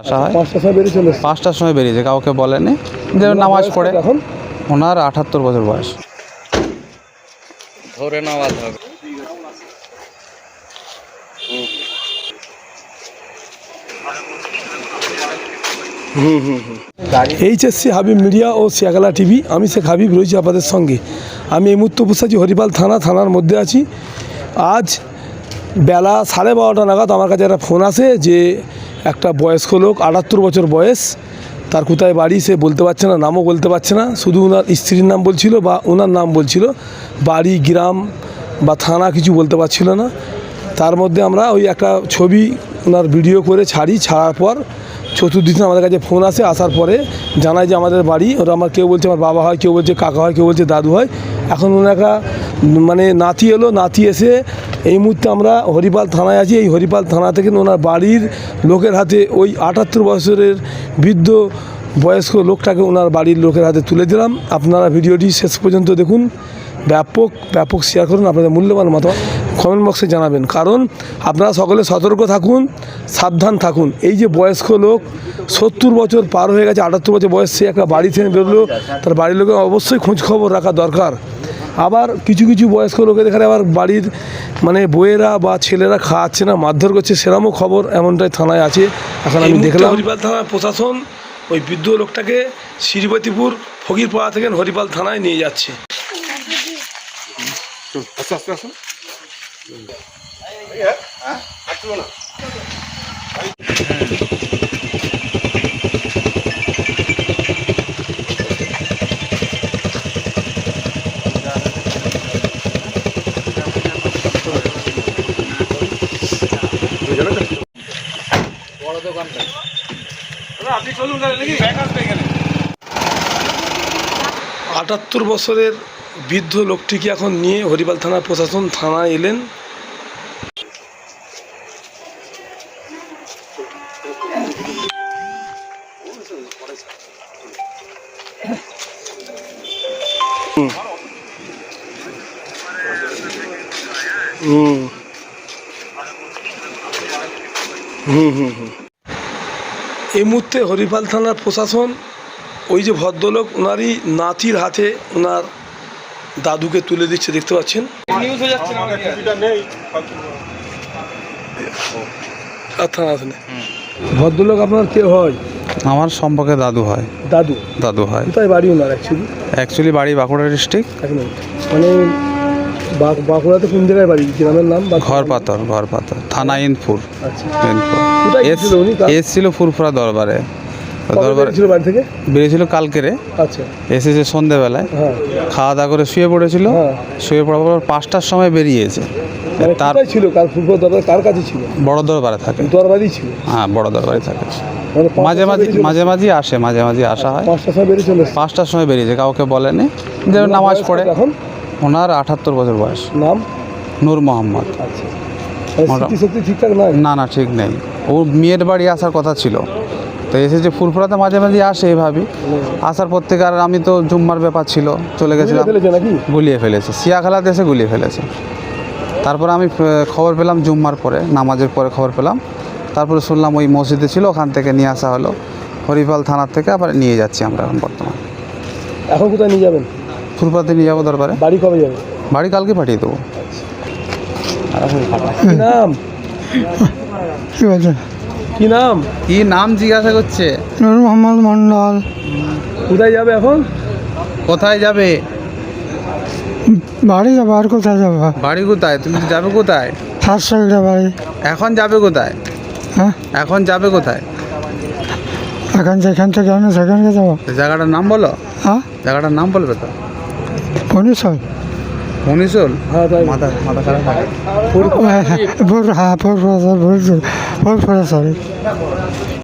আসা হয় পাঁচটার সময় বেরিয়ে চলে পাঁচটার সময় বেরিয়েছে কাউকে বলেনি। যে নামাজ পড়ে। এখন? ওনার আঠাত্তর বছর বয়স। ধরে নেওয়া হবে এইচএসসি হাবিব মিডিয়া ও শিয়াগালা টিভি আমি শেখ হাবিব রয়েছি আপনাদের সঙ্গে। আমি এই মুহূর্তে উপস্থিত হরিপাল থানা থানার মধ্যে আছি। আজ বেলা সাড়ে বারোটা নাগাদ আমার কাছে একটা ফোন আসে যে একটা বয়স্ক লোক, আটাত্তর বছর বয়স, তার কোথায় বাড়ি সে বলতে পারছে না, নামও বলতে পারছে না, শুধু ওনার স্ত্রীর নাম বলছিল বা ওনার নাম বলছিল, বাড়ি, গ্রাম বা থানা কিছু বলতে পারছিল না। তার মধ্যে আমরা ওই একটা ছবি ওনার ভিডিও করে ছাড়ি, ছাড়ার পর চতুর্দিন আমাদের কাছে ফোন আসে, আসার পরে জানায় যে আমাদের বাড়ি, ওরা আমার কেউ বলছে আমার বাবা হয়, কেউ বলছে কাকা হয়, কেউ বলছে দাদু হয়। এখন ওনারা মানে নাতি এলো, নাতি এসে এই মুহূর্তে আমরা হরিপাল থানায় আছি। এই হরিপাল থানা থেকে ওনার বাড়ির লোকের হাতে ওই আটাত্তর বছরের বৃদ্ধ বয়স্ক লোকটাকে ওনার বাড়ির লোকের হাতে তুলে দিলাম। আপনারা ভিডিওটি শেষ পর্যন্ত দেখুন। ব্যাপক ব্যাপক শেয়ার করুন। আপনাদের মূল্যবান মতো কমেন্ট বক্সে জানাবেন। কারণ আপনারা সকলে সতর্ক থাকুন, সাবধান থাকুন। এই যে বয়স্ক লোক, সত্তর বছর পার হয়ে গেছে, আটাত্তর বছর বয়স সে একটা বাড়ি থেকে বেরোলো, তার বাড়ির লোকের অবশ্যই খোঁজ খবর রাখা দরকার। আবার কিছু কিছু বয়স্ক লোকের এখানে আবার বাড়ির মানে বইয়েরা বা ছেলেরা খাওয়াচ্ছে না মারধর করছে সেরমও খবর এমনটাই থানায় আছে। এখন আমি দেখলাম হরিপাল থানার প্রশাসন ওই বৃদ্ধ লোকটাকে শ্রীপতিপুর ফকিরপাড়া থেকে হরিপাল থানায় নিয়ে যাচ্ছে। আটাত্তর বছরের বৃদ্ধ লোকটিকে এখন নিয়ে হরিপাল থানার প্রশাসন থানায় এলেন? হুম। হুম হুম হুম। এই মুহূর্তে হরিপাল থানার প্রশাসন ওই যে ভদ্রলোক ওনারই নাতির হাতে ওনার দাদুকে তুলে দিচ্ছে দেখতে পাচ্ছেন? ভদ্রলোক আপনার কে হয়? আমার সম্পর্কে দাদু হয়। দাদু? দাদু হয়। কোথায় বাড়ি ওনার অ্যাকচুয়ালি অ্যাকচুয়ালি বাড়ি বাঁকুড়া ডিস্ট্রিক্ট মানে বাঁকুড়াতে কোন জায়গায় বাড়ি? গ্রামের নাম ঘর পাতর ঘর পাতর থানা ইনপুর আচ্ছা। এসছিল ফুরফুরা দরবারে। বেরিয়েছিল কালকেরে আচ্ছা। এসেছে সন্ধেবেলায়। হ্যাঁ। খাওয়া দাওয়া করে শুয়ে পড়েছিল। হ্যাঁ। শুয়ে পড়ার পর পাঁচটার সময় বেরিয়েছে। মানে তার ছিল? কার ফুটবল দরবার? কার কাছে ছিল? বড় দরবারে থাকে। দরবারই ছিল। হ্যাঁ বড় দরবারে থাকে। মানে মাঝে মাঝে মাঝে মাঝে আসে মাঝে মাঝে আসা হয়। পাঁচটার সময় বেরিয়ে চলে পাঁচটার সময় বেরিয়েছে কাউকে বলেনি। যে নামাজ পড়ে। এখন? ওনার আঠাত্তর বছর বয়স। নাম? নূর মোহাম্মদ। আচ্ছা। স্মৃতিশক্তি ঠিকঠাক না না ঠিক নেই। ও মেয়ের বাড়ি আসার কথা ছিল। তো এসেছে ফুরফুরাতে মাঝে মাঝে আসে এভাবেই আসার পর থেকে আর আমি তো জুম্মার ব্যাপার ছিল চলে গেছিলাম। গুলিয়ে ফেলেছে। সিয়াখালাতে এসে গুলিয়ে ফেলেছে। তারপরে আমি খবর পেলাম জুম্মার পরে নামাজের পরে খবর পেলাম। তারপরে শুনলাম ওই মসজিদে ছিল ওখান থেকে নিয়ে আসা হলো। হরিপাল থানার থেকে আবার নিয়ে যাচ্ছি আমরা এখন বর্তমানে। এখন কোথায় নিয়ে যাবেন? ফুরফুরাতে নিয়ে যাব দরবারে। বাড়ি কবে যাবে? বাড়ি কালকে পাঠিয়ে দেবো। কি নাম? কি বলছেন কি নাম? কি নাম জিজ্ঞাসা করছে? নূর মোহাম্মদ মন্ডল। কোথায় যাবে এখন? কোথায় যাবে? বাড়ি যাব আর কোথায় যাব? বাড়ি কোথায়? তুমি যাবে কোথায়? সাতশো বাড়ি। এখন যাবে কোথায়? হ্যাঁ? এখন যাবে কোথায়? এখন যেখান থেকে আমি সেখানকে যাব। জায়গাটার নাম বলো। হ্যাঁ? জায়গাটার নাম বলবে তো। পনিশল মনিশুল হ্যাঁ মাথা মাথা খারাপ ভোর হ্যাঁ ভোর ভোর ভোর সরি